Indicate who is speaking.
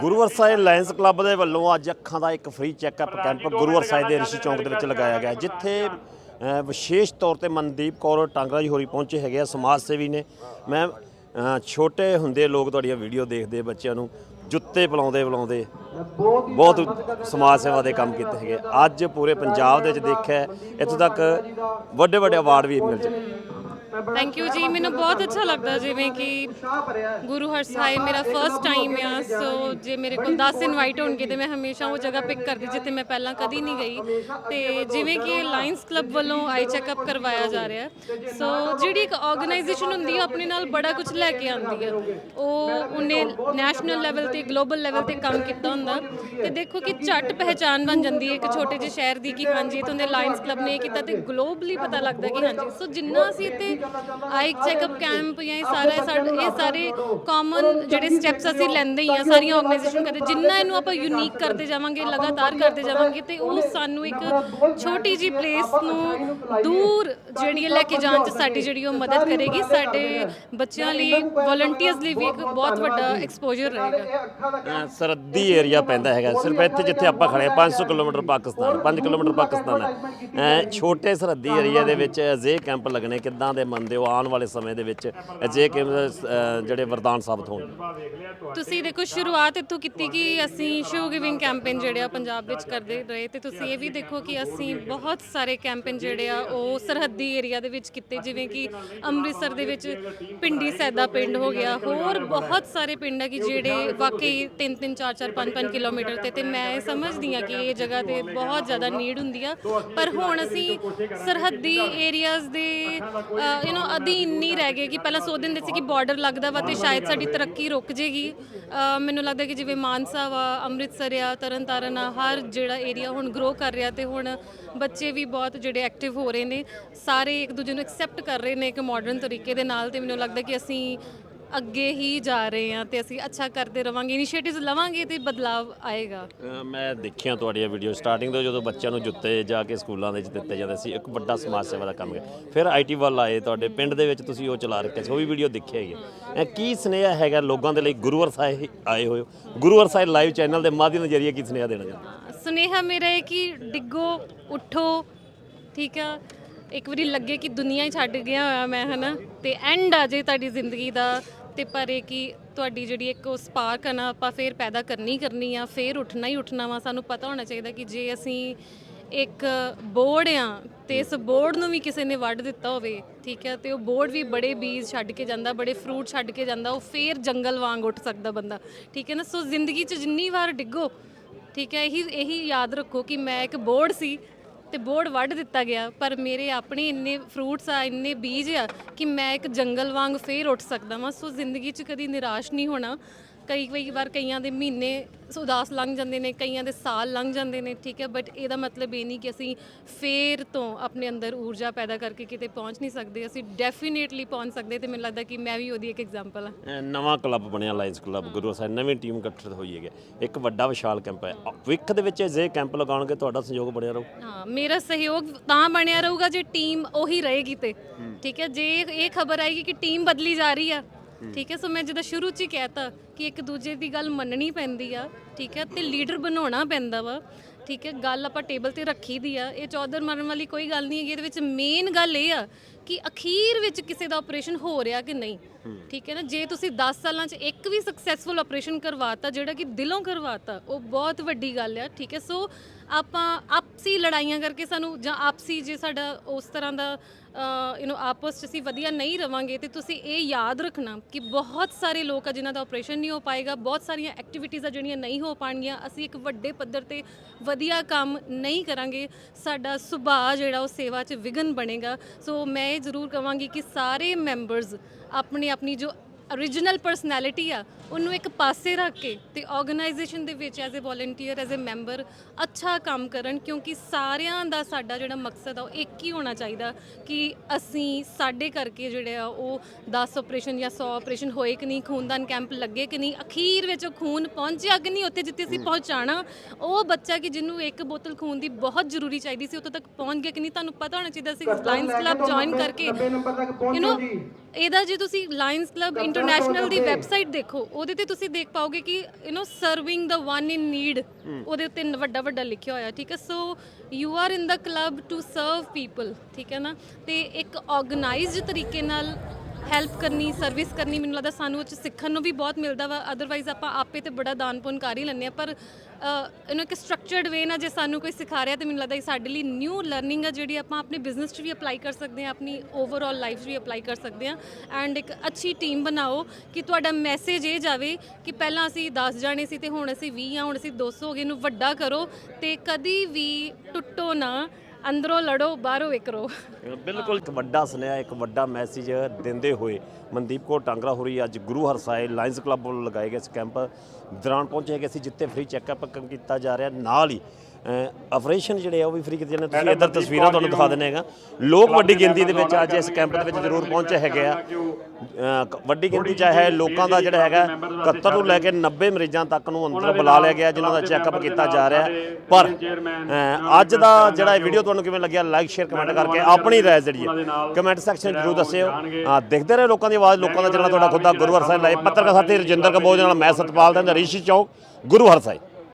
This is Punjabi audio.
Speaker 1: ਗੁਰੂਵਰ ਸਾਹਿਬ ਲਾਇਨਸ ਕਲੱਬ ਦੇ ਵੱਲੋਂ ਅੱਜ ਅੱਖਾਂ ਦਾ ਇੱਕ ਫ੍ਰੀ ਚੈੱਕਅਪ ਕੈਂਪ ਗੁਰੂਵਰ ਸਾਹਿਬ ਦੇ ਰਿਸ਼ੀ ਚੌਂਕ ਦੇ ਵਿੱਚ ਲਗਾਇਆ ਗਿਆ ਜਿੱਥੇ ਵਿਸ਼ੇਸ਼ ਤੌਰ ਤੇ ਮਨਦੀਪ ਕੌਰ ਟਾਂਗਰਾ ਜੀ ਹੋਰੀ ਪਹੁੰਚੇ ਹੈਗੇ ਆ ਸਮਾਜ ਸੇਵੀ ਨੇ। ਮੈਂ ਛੋਟੇ ਹੁੰਦੇ ਲੋਕ ਤੁਹਾਡੀਆਂ ਵੀਡੀਓ ਦੇਖਦੇ ਬੱਚਿਆਂ ਨੂੰ ਜੁੱਤੇ ਪਲਾਉਂਦੇ ਪਲਾਉਂਦੇ ਬਹੁਤ ਸਮਾਜ ਸੇਵਾ ਦੇ ਕੰਮ ਕੀਤੇ ਹੈਗੇ। ਅੱਜ ਪੂਰੇ ਪੰਜਾਬ ਦੇ ਵਿੱਚ ਦੇਖਿਆ ਇੱਥੋਂ ਤੱਕ ਵੱਡੇ ਵੱਡੇ ਅਵਾਰਡ ਵੀ ਮਿਲ ਚੁੱਕੇ।
Speaker 2: ਥੈਂਕ ਯੂ ਜੀ ਮੈਨੂੰ ਬਹੁਤ ਅੱਛਾ ਲੱਗਦਾ ਜਿਵੇਂ ਕਿ ਗੁਰੂ ਹਰਸਾਏ ਮੇਰਾ ਫਰਸਟ ਟਾਈਮ ਆ ਸੋ ਜੇ। ਮੇਰੇ ਕੋਲ 10 ਇਨਵਾਈਟ ਹੋਣਗੇ ਤੇ ਮੈਂ ਹਮੇਸ਼ਾ ਉਹ ਜਗ੍ਹਾ ਪਿਕ ਕਰਦੀ ਜਿੱਥੇ ਮੈਂ ਪਹਿਲਾਂ ਕਦੀ ਨਹੀਂ ਗਈ। ਤੇ ਜਿਵੇਂ ਕਿ ਲਾਇਨਸ ਕਲੱਬ ਵੱਲੋਂ ਆਈ ਚੈੱਕਅਪ ਕਰਵਾਇਆ ਜਾ ਰਿਹਾ ਸੋ ਜਿਹੜੀ ਇੱਕ ਆਰਗੇਨਾਈਜੇਸ਼ਨ ਹੁੰਦੀ ਹੈ ਆਪਣੇ ਨਾਲ ਬੜਾ ਕੁਝ ਲੈ ਕੇ ਆਉਂਦੀ ਹੈ ਉਹ ਉਹਨੇ ਨੈਸ਼ਨਲ ਲੈਵਲ ਤੇ ਗਲੋਬਲ ਲੈਵਲ ਤੇ ਕੰਮ ਕੀਤਾ ਹੁੰਦਾ। ਤੇ ਦੇਖੋ ਕਿ ਝੱਟ ਪਹਿਚਾਨ ਬਣ ਜਾਂਦੀ ਹੈ ਇੱਕ ਛੋਟੇ ਜਿਹੇ ਸ਼ਹਿਰ ਦੀ ਕਿ ਹਾਂਜੀ ਇਥੋਂ ਦੇ ਲਾਇਨਸ ਕਲੱਬ ਨੇ ਇਹ ਕੀਤਾ ਤੇ ਗਲੋਬਲੀ ਪਤਾ ਲੱਗਦਾ ਕਿ ਹਾਂਜੀ ਸੋ ਜਿੰਨਾ ਅਸੀਂ ਇੱਥੇ ਆਈ ਚੈੱਕਅਪ ਕੈਂਪ ਜਾਂ ਇਹ ਸਾਰਾ ਸਾਡੇ ਇਹ ਸਾਰੇ ਕਾਮਨ ਜਿਹੜੇ ਸਟੈਪਸ ਅਸੀਂ ਲੈਂਦੇ ਹੀ ਆ ਸਾਰੀਆਂ ਆਰਗੇਨਾਈਜੇਸ਼ਨ ਕਰਦੇ। ਜਿੰਨਾ ਇਹਨੂੰ ਆਪਾਂ ਯੂਨੀਕ ਕਰਦੇ ਜਾਵਾਂਗੇ ਲਗਾਤਾਰ ਕਰਦੇ ਜਾਵਾਂਗੇ ਤੇ ਉਹ ਸਾਨੂੰ ਇੱਕ ਛੋਟੀ ਜੀ ਪਲੇਸ ਨੂੰ ਦੂਰ ਜਿਹੜੀ ਲੈ ਕੇ ਜਾਣ ਚ ਸਾਡੀ ਜਿਹੜੀ ਉਹ ਮਦਦ ਕਰੇਗੀ ਸਾਡੇ ਬੱਚਿਆਂ ਲਈ ਵੋਲੰਟੀਅਰਸ ਲਈ ਵੀ ਇੱਕ ਬਹੁਤ ਵੱਡਾ ਐਕਸਪੋਜ਼ਰ ਰਹੇਗਾ।
Speaker 1: ਅ, ਸਰਹੱਦੀ ਏਰੀਆ ਪੈਂਦਾ ਹੈਗਾ। ਸਿਰਫ ਇੱਥੇ ਜਿੱਥੇ ਆਪਾਂ ਖੜੇ ਹਾਂ 500 ਕਿਲੋਮੀਟਰ ਪਾਕਿਸਤਾਨ 5 ਕਿਲੋਮੀਟਰ ਪਾਕਿਸਤਾਨ ਹੈ ਛੋਟੇ ਸਰਹੱਦੀ ਏਰੀਆ ਦੇ ਵਿੱਚ ਅਜਿਹੇ ਕੈਂਪ ਲੱਗਣੇ ਕਿੱਦਾਂ ਦੇ ਮੰਨਦੇ ਹੋ ਆਉਣ ਵਾਲੇ ਸਮੇਂ ਦੇ ਵਿੱਚ? ਅਜਿਹੇ ਕੈਂਪ ਜਿਹੜੇ ਵਰਦਾਨ ਸਾਬਤ ਹੋਣ
Speaker 2: ਤੁਸੀਂ ਦੇਖੋ, ਸ਼ੁਰੂਆਤ ਇੱਥੋਂ ਕੀਤੀ ਕਿ ਅਸੀਂ ਸ਼ੋ ਗਿਵਿੰਗ ਕੈਂਪੇਨ ਜਿਹੜੇ ਆ ਪੰਜਾਬ ਵਿੱਚ ਕਰਦੇ ਰਹੇ ਤੇ ਤੁਸੀਂ ਇਹ ਵੀ ਦੇਖੋ ਕਿ ਅਸੀਂ ਬਹੁਤ ਸਾਰੇ ਕੈਂਪੇਨ ਜਿਹੜੇ ਆ ਉਹ ਸਰਹੱਦੀ ਏਰੀਆ ਦੇ ਵਿੱਚ ਕੀਤੇ, ਜਿਵੇਂ ਕਿ ਅੰਮ੍ਰਿਤਸਰ ਦੇ ਵਿੱਚ ਪਿੰਡੀ ਸੈਦਾ ਪਿੰਡ ਹੋ ਗਿਆ। ਹੋਰ ਬਹੁਤ ਸਾਰੇ ਪਿੰਡ ਆ ਕਿ ਜਿਹੜੇ ਵਾਕਈ 3 3 4 4 5 5 ਕਿਲੋਮੀਟਰ ਤੇ ਤੇ ਮੈਂ ਸਮਝਦੀ ਆ ਕਿ ਇਹ ਜਗ੍ਹਾ ਤੇ ਬਹੁਤ ਜ਼ਿਆਦਾ ਨੀਡ ਹੁੰਦੀ ਆ। ਪਰ ਹੁਣ ਅਸੀਂ ਸਰਹੱਦੀ ਏਰੀਆਜ਼ ਦੇ ਯੂ نو ਅਧੀਨ ਨਹੀਂ ਰਹਿ ਗਈ ਕਿ ਪਹਿਲਾਂ ਸੋਚਦੇ ਹੁੰਦੇ ਸੀ ਕਿ ਬਾਰਡਰ ਲੱਗਦਾ ਵਾ ਤੇ ਸ਼ਾਇਦ ਸਾਡੀ ਤਰੱਕੀ ਰੁਕ ਜੇਗੀ। ਮੈਨੂੰ ਲੱਗਦਾ ਕਿ ਜਿਵੇਂ ਮਾਨਸਾ ਵਾ, ਅੰਮ੍ਰਿਤਸਰ ਆ, ਤਰਨਤਾਰਨ ਆ, ਹਰ ਜਿਹੜਾ ਏਰੀਆ ਹੁਣ ਗਰੋ ਕਰ ਰਿਹਾ ਤੇ ਹੁਣ ਬੱਚੇ ਵੀ ਬਹੁਤ ਜਿਹੜੇ ਐਕਟਿਵ ਹੋ ਰਹੇ ਨੇ। ਸਾਰੇ ਇੱਕ ਦੂਜੇ ਨੂੰ ਐਕਸੈਪਟ ਕਰ ਰਹੇ ਨੇ ਇੱਕ ਮਾਡਰਨ ਤਰੀਕੇ ਦੇ ਨਾਲ ਤੇ ਮੈਨੂੰ ਲੱਗਦਾ ਕਿ ਅਸੀਂ ਅੱਗੇ ਹੀ ਜਾ ਰਹੇ ਹਾਂ ਤੇ ਅਸੀਂ ਅੱਛਾ ਕਰਦੇ ਰਵਾਂਗੇ ਇਨੀਸ਼ੀਏਟਿਵਸ ਲਵਾਂਗੇ ਤੇ ਬਦਲਾਵ ਆਏਗਾ।
Speaker 1: ਅ, ਮੈਂ ਦੇਖਿਆ ਤੁਹਾਡੀਆਂ ਵੀਡੀਓ ਸਟਾਰਟਿੰਗ ਤੋਂ ਜਦੋਂ ਬੱਚਿਆਂ ਨੂੰ ਜੁੱਤੇ ਜਾ ਕੇ ਸਕੂਲਾਂ ਦੇ ਵਿੱਚ ਦਿੱਤੇ ਜਾਂਦੇ ਸੀ ਇੱਕ ਵੱਡਾ ਸਮਾਜ ਸੇਵਾ ਦਾ ਕੰਮ ਹੈ ਫਿਰ ਆਈਟੀ ਵੱਲ ਆਏ ਤੁਹਾਡੇ ਪਿੰਡ ਦੇ ਵਿੱਚ ਤੁਸੀਂ ਉਹ ਚਲਾ ਰੱਖਿਆ ਸੀ ਉਹ ਵੀ ਵੀਡੀਓ ਦੇਖਿਆ ਹੀ ਹੈ। ਅ, ਕੀ ਸੁਨੇਹਾ ਹੈਗਾ ਲੋਕਾਂ ਦੇ ਲਈ? ਗੁਰੂਵਰ ਸਾਹਿਬ ਆਏ ਹੋਏ ਹੋ। ਗੁਰੂਵਰ ਸਾਹਿਬ ਲਾਈਵ ਚੈਨਲ ਦੇ ਮਾਧਿਅਮ ਦੇ ਜਰੀਏ ਕੀ ਸੁਨੇਹਾ ਦੇਣਾ ਚਾਹੁੰਦੇ
Speaker 2: ਸੁਨੇਹਾ ਮੇਰਾ ਹੈ ਕਿ ਡਿੱਗੋ ਉਠੋ ਠੀਕ ਆ? ਇੱਕ ਵਾਰੀ ਲੱਗੇ ਕਿ ਦੁਨੀਆ ਹੀ ਛੱਡ ਗਿਆ ਹੋਇਆ ਮੈਂ ਹਨਾ? ਤੇ ਐਂਡ ਆ ਜੇ ਤੁਹਾਡੀ ਜ਼ਿੰਦਗੀ ਦਾ। ਤੇ ਪਰ ਇਹ ਕਿ ਤੁਹਾਡੀ ਜਿਹੜੀ ਇੱਕ ਉਹ ਸਪਾਰਕ ਆ ਨਾ, ਆਪਾਂ ਫੇਰ ਪੈਦਾ ਕਰਨੀ ਕਰਨੀ ਆ, ਫੇਰ ਉੱਠਣਾ ਹੀ ਉੱਠਣਾ ਵਾ। ਸਾਨੂੰ ਪਤਾ ਹੋਣਾ ਚਾਹੀਦਾ ਕਿ ਜੇ ਅਸੀਂ ਇੱਕ ਬੋਰਡ ਆ ਤੇ ਇਸ ਬੋਰਡ ਨੂੰ ਵੀ ਕਿਸੇ ਨੇ ਵੱਢ ਦਿੱਤਾ ਹੋਵੇ, ਠੀਕ ਹੈ ਤੇ ਉਹ ਬੋਰਡ ਵੀ ਬੜੇ ਬੀਜ ਛੱਡ ਕੇ ਜਾਂਦਾ, ਬੜੇ ਫਰੂਟ ਛੱਡ ਕੇ ਜਾਂਦਾ, ਉਹ ਫੇਰ ਜੰਗਲ ਵਾਂਗ ਉੱਠ ਸਕਦਾ ਬੰਦਾ, ਠੀਕ ਹੈ ਨਾ? ਸੋ ਜ਼ਿੰਦਗੀ 'ਚ ਜਿੰਨੀ ਵਾਰ ਡਿੱਗੋ, ਠੀਕ ਹੈ, ਇਹੀ ਇਹੀ ਯਾਦ ਰੱਖੋ ਕਿ ਮੈਂ ਇੱਕ ਬੋਰਡ ਸੀ ਤੇ ਬੋਰਡ ਵੱਢ ਦਿੱਤਾ ਗਿਆ, ਪਰ ਮੇਰੇ ਆਪਣੇ ਇੰਨੇ ਫਰੂਟਸ ਆ, ਇੰਨੇ ਬੀਜ ਆ ਕਿ ਮੈਂ ਇੱਕ ਜੰਗਲ ਵਾਂਗ ਫੇਰ ਉੱਠ ਸਕਦਾ ਵਾਂ। ਸੋ ਜ਼ਿੰਦਗੀ 'ਚ ਕਦੀ ਨਿਰਾਸ਼ ਨਹੀਂ ਹੋਣਾ। ਕਈ ਕਈ ਵਾਰ ਕਈਆਂ ਦੇ ਮਹੀਨੇ ਉਦਾਸ ਲੰਘ ਜਾਂਦੇ ਨੇ ਕਈਆਂ ਦੇ ਸਾਲ ਲੰਘ ਜਾਂਦੇ ਨੇ ਠੀਕ ਹੈ ਬਟ ਇਹਦਾ ਮਤਲਬ ਇਹ ਨਹੀਂ ਕਿ ਅਸੀਂ ਫੇਰ ਤੋਂ ਆਪਣੇ ਅੰਦਰ ਊਰਜਾ ਪੈਦਾ ਕਰਕੇ ਕਿਤੇ ਪਹੁੰਚ ਨਹੀਂ ਸਕਦੇ ਅਸੀਂ ਡੈਫੀਨੇਟਲੀ ਪਹੁੰਚ ਸਕਦੇ ਤੇ ਮੈਨੂੰ ਲੱਗਦਾ ਕਿ ਮੈਂ ਵੀ ਉਹਦੀ ਇੱਕ ਐਗਜ਼ਾਮਪਲ ਹਾਂ।
Speaker 1: ਅ, ਨਵਾਂ ਕਲੱਬ ਬਣਿਆ ਲਾਇਨਸ ਕਲੱਬ ਗੁਰੂ ਸਾਹਿਬ ਨਵੀਂ ਟੀਮ ਗਠਿਤ ਹੋਈ ਹੈਗੀ ਇੱਕ ਵੱਡਾ ਵਿਸ਼ਾਲ ਕੈਂਪ ਹੈ। ਵਿਖ ਦੇ ਵਿੱਚ ਅਜਿਹੇ ਕੈਂਪ ਲਗਾਉਣਗੇ ਤੁਹਾਡਾ ਸਹਿਯੋਗ ਬਣਿਆ ਰਹੂ।
Speaker 2: ਹਾਂ ਮੇਰਾ ਸਹਿਯੋਗ ਤਾਂ ਬਣਿਆ ਰਹੂਗਾ ਜੇ ਟੀਮ ਉਹੀ ਰਹੇਗੀ ਤੇ ਠੀਕ ਹੈ ਜੇ ਇਹ ਖਬਰ ਆਏਗੀ ਕਿ ਟੀਮ ਬਦਲੀ ਜਾ ਰਹੀ ਆ ਠੀਕ ਹੈ? ਸੋ ਮੈਂ ਜਦੋਂ ਸ਼ੁਰੂ ਚ ਹੀ ਕਹਿਤਾ ਕਿ ਇੱਕ ਦੂਜੇ ਦੀ ਗੱਲ ਮੰਨਣੀ ਪੈਂਦੀ ਆ, ਠੀਕ ਹੈ? ਤੇ ਲੀਡਰ ਬਣਾਉਣਾ ਪੈਂਦਾ ਵਾ, ਠੀਕ ਹੈ? ਗੱਲ ਆਪਾਂ ਟੇਬਲ ਤੇ ਰੱਖੀ ਦੀ ਆ। ਇਹ ਚੌਧਰ ਮਾਰਨ ਵਾਲੀ ਕੋਈ ਗੱਲ ਨਹੀਂ ਹੈਗੀ, ਇਹਦੇ ਵਿੱਚ ਮੇਨ ਗੱਲ ਇਹ ਆ ਕਿ ਅਖੀਰ ਵਿੱਚ ਕਿਸੇ ਦਾ ਆਪਰੇਸ਼ਨ ਹੋ ਰਿਹਾ ਕਿ ਨਹੀਂ, ਠੀਕ ਹੈ ਨਾ? ਜੇ ਤੁਸੀਂ 10 ਸਾਲਾਂ 'ਚ ਇੱਕ ਵੀ ਸਕਸੈਸਫੁਲ ਆਪਰੇਸ਼ਨ ਕਰਵਾਤਾ, ਜਿਹੜਾ ਕਿ ਦਿਲੋਂ ਕਰਵਾਤਾ, ਉਹ ਬਹੁਤ ਵੱਡੀ ਗੱਲ ਆ, ਠੀਕ ਹੈ? ਸੋ ਆਪਾਂ ਆਪਸੀ ਲੜਾਈਆਂ ਕਰਕੇ ਸਾਨੂੰ ਜਾਂ ਆਪਸੀ ਜੇ ਸਾਡਾ ਉਸ ਤਰ੍ਹਾਂ ਦਾ ਯੂ نو ਆਪਸ 'ਚ ਅਸੀਂ ਵਧੀਆ ਨਹੀਂ ਰਵਾਂਗੇ ਤੇ ਤੁਸੀਂ ਇਹ ਯਾਦ ਰੱਖਣਾ ਕਿ ਬਹੁਤ ਸਾਰੇ ਲੋਕ ਆ ਜਿਨ੍ਹਾਂ ਦਾ ਆਪਰੇਸ਼ਨ ਨਹੀਂ ਹੋ ਪਾਏਗਾ, ਬਹੁਤ ਸਾਰੀਆਂ ਐਕਟੀਵਿਟੀਜ਼ ਆ ਜਿਹੜੀਆਂ ਨਹੀਂ ਹੋ ਪਾਣਗੀਆਂ, ਅਸੀਂ ਇੱਕ ਵੱਡੇ ਪੱਧਰ ਤੇ ਵਧੀਆ ਕੰਮ ਨਹੀਂ ਕਰਾਂਗੇ, ਸਾਡਾ ਸੁਭਾਅ ਜਿਹੜਾ ਉਹ ਸੇਵਾ 'ਚ ਵਿਗਨ ਬਣੇਗਾ। ਸੋ ਮੈਂ ਇਹ ਜ਼ਰੂਰ ਕਹਾਂਗੀ ਕਿ ਸਾਰੇ ਮੈਂਬਰਸ ਆਪਣੀ ਆਪਣੀ ਜੋ origignal ਪਰਸਨੈਲਿਟੀ ਆ ਉਹਨੂੰ ਇੱਕ ਪਾਸੇ ਰੱਖ ਕੇ ਤੇ ਆਰਗੇਨਾਈਜੇਸ਼ਨ ਦੇ ਵਿੱਚ as a volunteer as a member ਅੱਛਾ ਕੰਮ ਕਰਨ ਕਿਉਂਕਿ ਸਾਰਿਆਂ ਦਾ ਸਾਡਾ ਜਿਹੜਾ ਮਕਸਦ ਆ ਉਹ ਇੱਕ ਹੀ ਹੋਣਾ ਚਾਹੀਦਾ ਕਿ ਅਸੀਂ ਸਾਡੇ ਕਰਕੇ ਜਿਹੜੇ ਆ ਉਹ 10 ਆਪਰੇਸ਼ਨ ਜਾਂ 100 ਆਪਰੇਸ਼ਨ ਹੋਏ ਕਿ ਨਹੀਂ ਖੂਨਦਾਨ ਕੈਂਪ ਲੱਗੇ ਕਿ ਨਹੀਂ ਅਖੀਰ ਵਿੱਚ ਉਹ ਖੂਨ ਪਹੁੰਚਿਆ ਕਿ ਨਹੀਂ ਉੱਥੇ ਜਿੱਥੇ ਅਸੀਂ ਪਹੁੰਚਾਣਾ ਉਹ ਬੱਚਾ ਕਿ ਜਿਹਨੂੰ ਇੱਕ ਬੋਤਲ ਖੂਨ ਦੀ ਬਹੁਤ ਜ਼ਰੂਰੀ ਚਾਹੀਦੀ ਸੀ ਉੱਥੇ ਤੱਕ ਪਹੁੰਚ ਗਿਆ ਕਿ ਨਹੀਂ ਤੁਹਾਨੂੰ ਪਤਾ ਹੋਣਾ ਚਾਹੀਦਾ ਸੀ ਲਾਇਨਸ ਕਲੱਬ ਜੁਆਇਨ ਕਰਕੇ ਯੂ نو ਇਹਦਾ ਜੇ ਤੁਸੀਂ ਲਾਇਨਸ ਕਲੱਬ ਇੰਟਰਨੈਸ਼ਨਲ ਦੀ ਵੈਬਸਾਈਟ ਦੇਖੋ ਉਹਦੇ ਤੇ ਤੁਸੀਂ ਦੇਖ ਪਾਓਗੇ ਕਿ you know serving the one in need ਉਹਦੇ ਉੱਤੇ ਵੱਡਾ ਵੱਡਾ ਲਿਖਿਆ ਹੋਇਆ ਠੀਕ ਹੈ? So you are in the club to serve people ਠੀਕ ਹੈ ਨਾ? ਤੇ ਇੱਕ ਆਰਗੇਨਾਈਜ਼ਡ ਤਰੀਕੇ ਨਾਲ ਹੈਲਪ ਕਰਨੀ ਸਰਵਿਸ ਕਰਨੀ ਮੈਨੂੰ ਲੱਗਦਾ ਸਾਨੂੰ ਉਹ 'ਚ ਸਿੱਖਣ ਨੂੰ ਵੀ ਬਹੁਤ ਮਿਲਦਾ ਵਾ। ਅਦਰਵਾਈਜ਼ ਆਪਾਂ ਆਪੇ ਤੇ ਬੜਾ ਦਾਨ ਪੁੰਨ ਕਰ ਹੀ ਲੈਂਦੇ ਆ ਪਰ ਇਹਨੂੰ ਇੱਕ ਸਟਰਕਚਰਡ ਵੇ ਨਾਲ ਜੇ ਸਾਨੂੰ ਕੋਈ ਸਿਖਾ ਰਿਹਾ ਤੇ ਮੈਨੂੰ ਲੱਗਦਾ ਇਹ ਸਾਡੇ ਲਈ ਨਿਊ ਲਰਨਿੰਗ ਆ ਜਿਹੜੀ ਆਪਾਂ ਆਪਣੇ ਬਿਜ਼ਨਸ 'ਚ ਵੀ ਅਪਲਾਈ ਕਰ ਸਕਦੇ ਆ ਆਪਣੀ ਓਵਰਆਲ ਲਾਈਫ 'ਚ ਵੀ ਅਪਲਾਈ ਕਰ ਸਕਦੇ ਆ ਐਂਡ ਇੱਕ ਅੱਛੀ ਟੀਮ ਬਣਾਓ ਕਿ ਤੁਹਾਡਾ ਮੈਸੇਜ ਇਹ ਜਾਵੇ ਕਿ ਪਹਿਲਾਂ ਅਸੀਂ 10 ਜਾਣੇ ਸੀ ਤੇ ਹੁਣ ਅਸੀਂ 20 ਆ, ਹੁਣ ਅਸੀਂ 200 ਹੋ ਗਏ ਨੂੰ ਵੱਡਾ ਕਰੋ ਤੇ ਕਦੀ ਵੀ ਟੁੱਟੋ ਨਾ। ਅੰਦਰੋਂ ਲੜੋ, ਬਾਹਰੋਂ ਵਿਕਰੋ।
Speaker 1: ਬਿਲਕੁਲ ਇੱਕ ਵੱਡਾ ਸੁਨੇਹਾ, ਇੱਕ ਵੱਡਾ ਮੈਸੇਜ ਦਿੰਦੇ ਹੋਏ ਮਨਦੀਪ ਕੌਰ ਟਾਂਗਰਾ ਹੋਰੀ ਅੱਜ ਗੁਰੂ ਹਰਸਾਏ ਲਾਇਨਸ ਕਲੱਬ ਵੱਲੋਂ ਲਗਾਏ ਗਏ ਇਸ ਕੈਂਪ ਦੌਰਾਨ ਪਹੁੰਚੇ ਗਏ ਸੀ, ਜਿੱਥੇ ਫ੍ਰੀ ਚੈੱਕਅਪ ਕੀਤਾ ਜਾ ਰਿਹਾ। ਨਾਲ ਹੀ ਆਪਰੇਸ਼ਨ ਜਿਹੜੇ ਆ ਉਹ ਵੀ ਫ੍ਰੀ ਕੀਤੇ ਜਾਂਦੇ ਤੁਸੀਂ ਇੱਧਰ ਤਸਵੀਰਾਂ ਤੁਹਾਨੂੰ ਦਿਖਾ ਦਿੰਦੇ ਹੈਗਾ। ਲੋਕ ਵੱਡੀ ਗਿਣਤੀ ਦੇ ਵਿੱਚ ਅੱਜ ਇਸ ਕੈਂਪ ਦੇ ਵਿੱਚ ਜ਼ਰੂਰ ਪਹੁੰਚੇ ਹੈਗੇ ਆ। ਵੱਡੀ ਗਿਣਤੀ ਚ ਹੈ ਲੋਕਾਂ ਦਾ ਜਿਹੜਾ ਹੈਗਾ 71 ਤੋਂ ਲੈ ਕੇ 90 ਮਰੀਜ਼ਾਂ ਤੱਕ ਨੂੰ ਅੰਦਰ ਬੁਲਾ ਲਿਆ ਗਿਆ ਜਿਨ੍ਹਾਂ ਦਾ ਚੈੱਕਅਪ ਕੀਤਾ ਜਾ ਰਿਹਾ। ਪਰ ਅੱਜ ਦਾ ਜਿਹੜਾ ਵੀਡੀਓ ਤੁਹਾਨੂੰ ਕਿਵੇਂ ਲੱਗਿਆ ਲਾਈਕ ਸ਼ੇਅਰ ਕਮੈਂਟ ਕਰਕੇ ਆਪਣੀ ਰਾਏ ਜਿਹੜੀ ਹੈ। ਕਮੈਂਟ ਸੈਕਸ਼ਨ ਜ਼ਰੂਰ ਦੱਸਿਓ। ਹਾਂ ਦੇਖਦੇ ਰਹੇ ਲੋਕਾਂ ਦੀ ਆਵਾਜ਼ ਲੋਕਾਂ ਦਾ ਜਿਹੜਾ ਤੁਹਾਡਾ ਖੁਦ ਦਾ ਗੁਰੂ ਹਰਸਾਏ ਲਾਈਵ। ਪੱਤਰਕਾਰ ਸਾਥੀ ਰਜਿੰਦਰ ਕੰਬੋਜ ਨਾਲ ਮੈਂ ਸਤਪਾਲ ਦਾ ਰਿਸ਼ੀ ਚੌਕ ਗੁਰੂ ਹਰਸਾਏ